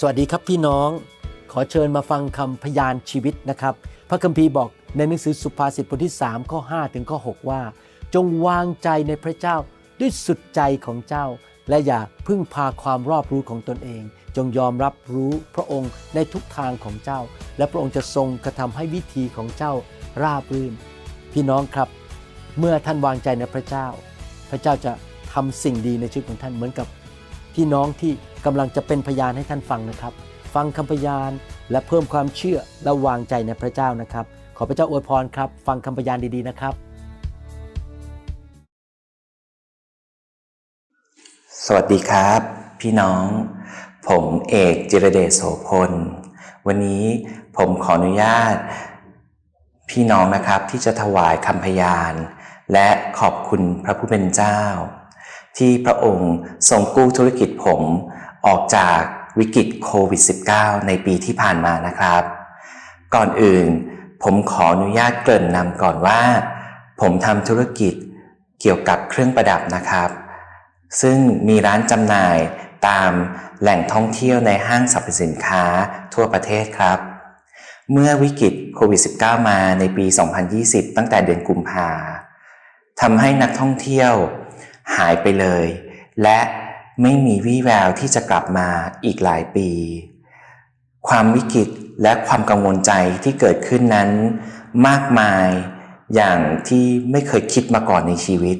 สวัสดีครับพี่น้อง ขอเชิญมาฟังคำพยานชีวิตนะครับ พระคัมภีร์บอกในหนังสือสุภาษิตบทที่3ข้อ5ถึงข้อ6ว่า จงวางใจในพระเจ้าด้วยสุดใจของเจ้า และอย่าพึ่งพาความรอบรู้ของตนเอง จงยอมรับรู้พระองค์ในทุกทางของเจ้า และพระองค์จะทรงกระทำให้วิธีของเจ้าราบรื่น พี่น้องครับ เมื่อท่านวางใจในพระเจ้า พระเจ้าจะทำสิ่งดีในชีวิตของท่านเหมือนกับ พี่น้องที่กำลังจะเป็นพยานให้ท่านฟังนะครับ ฟังคำพยานและเพิ่มความเชื่อและวางใจในพระเจ้านะครับ ขอพระเจ้าอวยพรครับ ฟังคำพยานดีๆนะครับ สวัสดีครับ พี่น้อง ผมเอกจิรเดชโสพล วันนี้ผมขออนุญาต พี่น้องนะครับที่จะถวายคำพยาน และขอบคุณพระผู้เป็นเจ้า ที่พระองค์ทรงกู้ธุรกิจผมออกจากวิกฤตโควิด -19 ในปีที่ผ่านมานะครับ ก่อนอื่น ผมขออนุญาตเกริ่นนำก่อนว่า ผมทำธุรกิจเกี่ยวกับเครื่องประดับนะครับ ซึ่งมีร้านจำหน่ายตามแหล่งท่องเที่ยวในห้างสรรพสินค้าทั่วประเทศครับ เมื่อวิกฤตโควิด -19 มาในปี 2020 ตั้งแต่เดือนกุมภาทำให้นักท่องเที่ยว หายไปเลย และไม่มีวี่แววที่จะกลับมาอีกหลายปี ความวิกฤตและความกังวลใจที่เกิดขึ้นนั้น มากมายอย่างที่ไม่เคยคิดมาก่อนในชีวิต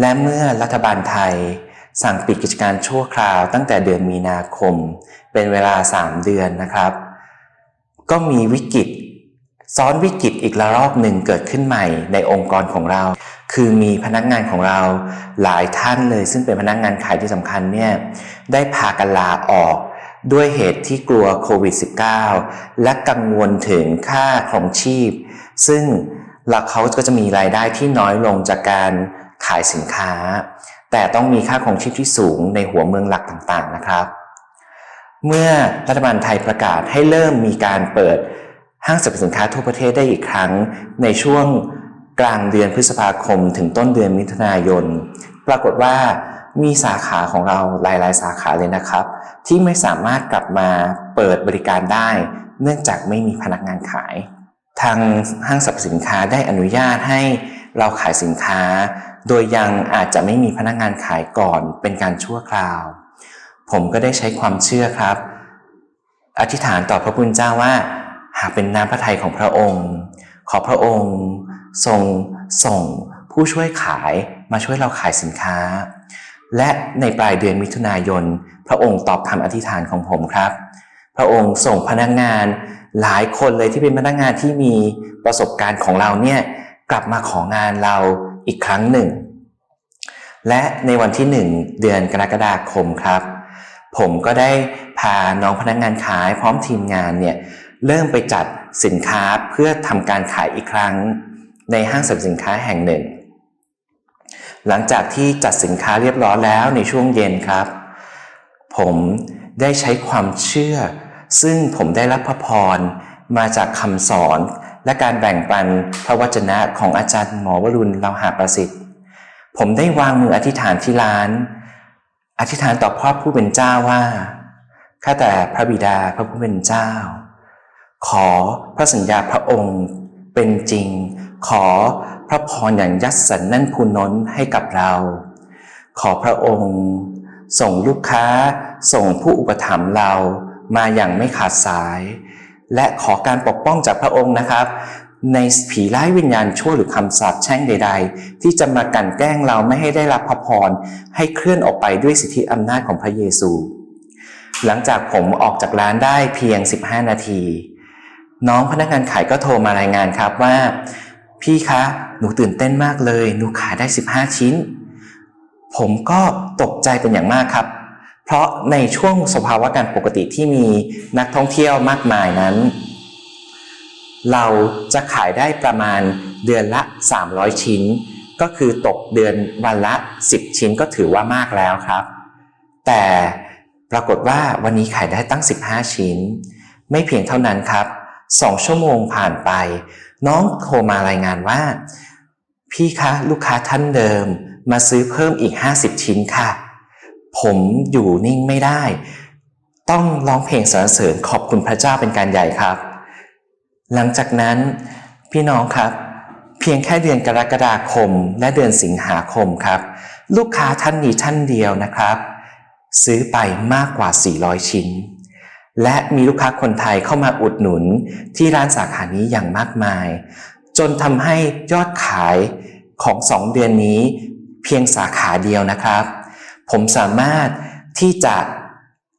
และเมื่อรัฐบาลไทยสั่งปิดกิจการชั่วคราวตั้งแต่เดือนมีนาคม เป็นเวลา 3 เดือนนะครับ ก็มีวิกฤต ซ้อนวิกฤตอีกระลอกหนึ่งเกิดขึ้นใหม่ในองค์กรของเรา คือมีพนักงานของเราหลายท่านเลย ซึ่งเป็นพนักงานขายที่สำคัญเนี่ยได้พากันลาออกด้วยเหตุที่กลัวโควิด -19 และกังวลถึงค่าครองชีพ ซึ่งเราเขาก็จะมีรายได้ที่น้อยลงจากการขายสินค้า แต่ต้องมีค่าครองชีพที่สูงในหัวเมืองหลักต่างๆนะครับ เมื่อรัฐบาลไทยประกาศให้เริ่มมีการเปิดห้างสรรพสินค้าทั่วประเทศได้อีกครั้งในช่วง กลางเดือนพฤษภาคมถึงต้นเดือนมิถุนายน ปรากฏว่ามีสาขาของเราหลายๆ สาขาเลยนะครับ ที่ไม่สามารถกลับมาเปิดบริการได้ เนื่องจากไม่มีพนักงานขาย ทางห้างสรรพสินค้าได้อนุญาตให้เราขายสินค้า โดยยังอาจจะไม่มีพนักงานขายก่อนเป็นการชั่วคราว ผมก็ได้ใช้ความเชื่อครับ อธิษฐานต่อพระพุทธเจ้าว่า หากเป็นน้ำพระทัยของพระองค์ ขอพระองค์ ทรงส่ง ผู้ช่วยขายมาช่วยเราขายสินค้า และในปลายเดือนมิถุนายน พระองค์ตอบคำอธิษฐานของผมครับ พระองค์ส่งพนักงานหลายคนเลยที่เป็นพนักงานที่มีประสบการณ์ของเราเนี่ยกลับมาของานเราอีกครั้งหนึ่ง และในวันที่หนึ่งเดือนกรกฎาคมครับ ผมก็ได้พาน้องพนักงานขายพร้อมทีมงานเนี่ยเริ่มไปจัดสินค้าเพื่อทำการขายอีกครั้ง ในห้างสรรพสินค้าแห่งหนึ่ง หลังจากที่จัดสินค้าเรียบร้อยแล้วในช่วงเย็นครับ ผมได้ใช้ความเชื่อ ซึ่งผมได้รับพระพรมาจากคำสอนและการแบ่งปันพระวจนะของอาจารย์หมอวรุณเลาหาประสิทธิ์ ผมได้วางมืออธิษฐานที่ร้าน อธิษฐานต่อพระผู้เป็นเจ้าว่าข้าแต่พระบิดาพระผู้เป็นเจ้า ขอพระสัญญาพระองค์ เป็นจริง ขอพระพรอย่างยัดสันนั่นพูนน้นให้กับเรา ขอพระองค์ ส่งลูกค้าส่งผู้อุปถัมภ์เรามาอย่างไม่ขาดสาย และขอการปกป้องจากพระองค์นะครับ ในผีร้ายวิญญาณชั่วหรือคำสาปแช่งใด ๆ ที่จะมากั่นแกล้งเราไม่ให้ได้รับพระพรให้เคลื่อนออกไปด้วยสิทธิอำนาจของพระเยซู หลังจากผมออกจากร้านได้เพียง 15 นาที น้องพนักงานขายก็โทรมารายงานครับว่า พี่คะ หนูตื่นเต้นมากเลย หนูขายได้ 15 ชิ้น ผมก็ตกใจเป็นอย่างมากครับ เพราะในช่วงสภาวะการปกติที่มีนักท่องเที่ยวมากมายนั้น เราจะขายได้ประมาณเดือนละ 300 ชิ้น ก็คือตกเดือนวันละ 10 ชิ้นก็ถือว่ามากแล้วครับ แต่ปรากฏว่าวันนี้ขายได้ตั้ง 15 ชิ้น ไม่เพียงเท่านั้นครับ 2ชั่วโมงผ่านไป น้องโทรมารายงานว่า พี่คะลูกค้าท่านเดิมมาซื้อเพิ่มอีก 50 ชิ้นค่ะ ผมอยู่นิ่งไม่ได้ ต้องร้องเพลงสรรเสริญขอบคุณพระเจ้าเป็นการใหญ่ครับ หลังจากนั้น พี่น้องครับ เพียงแค่เดือนกรกฎาคมและเดือนสิงหาคมครับ ลูกค้าท่านนี้ท่านเดียวนะครับ ซื้อไปมากกว่า 400 ชิ้น และมีลูกค้าคนไทยเข้ามาอุดหนุนที่ร้านสาขานี้อย่างมากมาย จนทำให้ยอดขายของ 2 เดือนนี้ เพียงสาขาเดียวนะครับ ผมสามารถที่จะ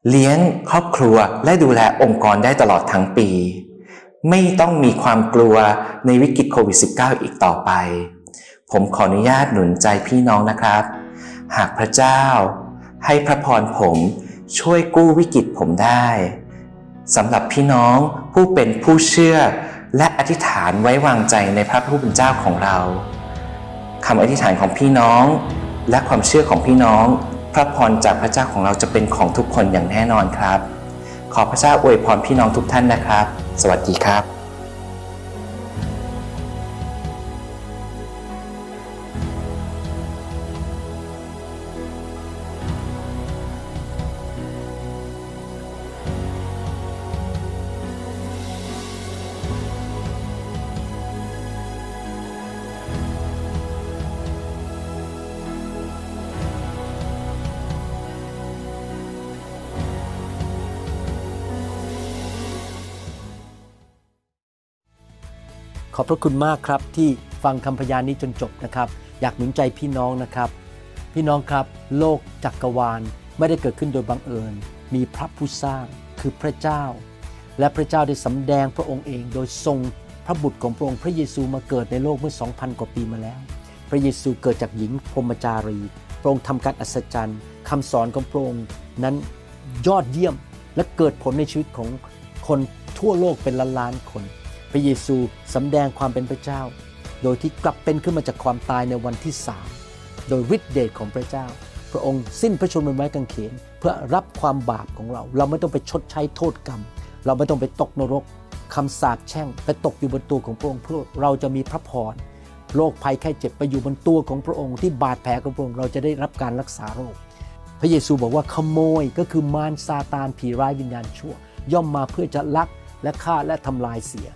เลี้ยงครอบครัวและดูแลองค์กรได้ตลอดทั้งปี ไม่ต้องมีความกลัวในวิกฤตโควิด -19 อีกต่อไป ผมขออนุญาตหนุนใจพี่น้องนะครับ หากพระเจ้า ให้พระพรผมช่วยกู้วิกฤตผมได้ สำหรับพี่น้องผู้เป็นผู้เชื่อและอธิษฐานไว้วางใจในพระผู้เป็นเจ้าของเราคำอธิษฐานของพี่น้อง และความเชื่อของพี่น้อง พระพรจากพระเจ้าของเราจะเป็นของทุกคนอย่างแน่นอนครับ ขอพระเจ้าอวยพรพี่น้องทุกท่านนะครับ สวัสดีครับ ขอบพระคุณมากครับที่ฟังคำพยานนี้จนจบนะครับ อยากหนุนใจพี่น้องนะครับ พี่น้องครับ โลกจักรวาลไม่ได้เกิดขึ้นโดยบังเอิญ มีพระผู้สร้างคือพระเจ้า และพระเจ้าได้สำแดงพระองค์เอง โดยทรงพระบุตรของพระองค์พระเยซูมาเกิดในโลกเมื่อ 2,000 กว่าปีมาแล้ว พระเยซูเกิดจากหญิงพรหมจารี พระองค์ทำการอัศจรรย์คำสอนของพระองค์นั้นยอดเยี่ยมและเกิดผลในชีวิตของคนทั่วโลกเป็นล้านล้านๆคน พระเยซูสำแดงความเป็นพระเจ้า โดยที่กลับเป็นขึ้นมาจากความตายในวันที่สามโดยฤทธิเดชของพระเจ้า พระองค์สิ้นพระชนม์บนไม้กางเขน เพื่อรับความบาปของเรา เราไม่ต้องไปชดใช้โทษกรรม เราไม่ต้องไปตกนรกคำสาปแช่งไปตกอยู่บนตัวของพระองค์เพื่อเราจะมีพระพรโรคภัยไข้เจ็บไปอยู่บนตัวของพระองค์ที่บาดแผลของพระองค์เราจะได้รับการรักษาโรค พระเยซูบอกว่าขโมยก็คือมารซาตานผีร้ายวิญญาณชั่ว ย่อมมาเพื่อจะลักและฆ่าและทำลายเสีย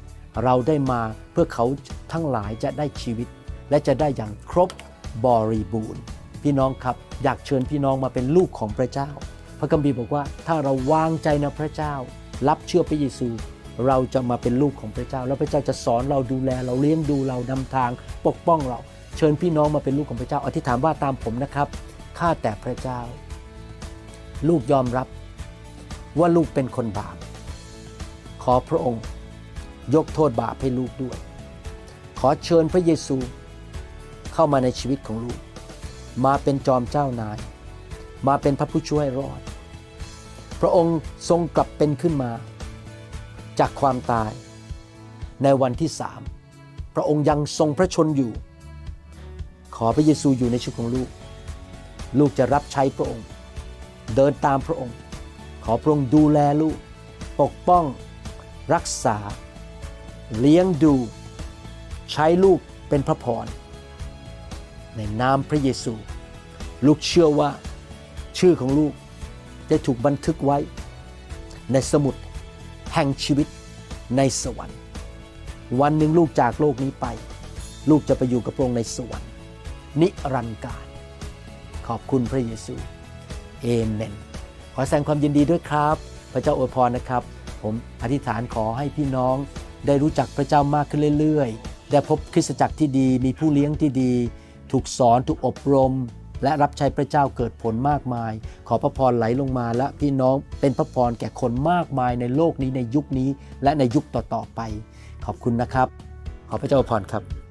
เราได้มาเพื่อเขาทั้งหลายจะได้ชีวิต และจะได้อย่างครบบริบูรณ์ พี่น้องครับอยากเชิญพี่น้องมาเป็นลูกของพระเจ้า พระคัมภีร์บอกว่าถ้าเราวางใจในพระเจ้า รับเชื่อพระเยซู เราจะมาเป็นลูกของพระเจ้า แล้วพระเจ้าจะสอนเราดูแล เราเลี้ยงดูเรานำทางปกป้องเรา เชิญพี่น้องมาเป็นลูกของพระเจ้า อธิษฐานว่าตามผมนะครับข้าแต่พระเจ้า ลูกยอมรับว่าลูกเป็นคนบาปขอพระองค์ ยกโทษบาปให้ลูกด้วย ขอเชิญพระเยซูเข้ามาในชีวิตของลูก มาเป็นจอมเจ้านาย มาเป็นพระผู้ช่วยรอด พระองค์ทรงกลับเป็นขึ้นมา จากความตายในวันที่สามพระองค์ยังทรงพระชนอยู่ ขอพระเยซูอยู่ในชีวิตของลูก ลูกจะรับใช้พระองค์ เดินตามพระองค์ ขอพระองค์ดูแลลูก ปกป้อง รักษา เลี้ยงดู ใช้ลูกเป็นพระพร ในนามพระเยซู ลูกเชื่อว่า ชื่อของลูกได้ถูกบันทึกไว้ ในสมุดแห่งชีวิตในสวรรค์ วันหนึ่งลูกจากโลกนี้ไป ลูกจะไปอยู่กับพระองค์ในสวรรค์ นิรันดร์การ ขอบคุณพระเยซูเอเมนขอแสดงความยินดีด้วยครับ พระเจ้าอวยพรนะครับ ผมอธิษฐานขอให้พี่น้อง ได้รู้จักพระเจ้ามากขึ้นเรื่อยๆ ได้พบคริสตจักรที่ดี มีผู้เลี้ยงที่ดี ถูกสอน ถูกอบรม และรับใช้พระเจ้าเกิดผลมากมาย ขอพระพรไหลลงมาและพี่น้องเป็นพระพรแก่คนมากมายในโลกนี้ในยุคนี้ และในยุคต่อๆไป ขอบคุณนะครับ ขอพระเจ้าอวยพรครับ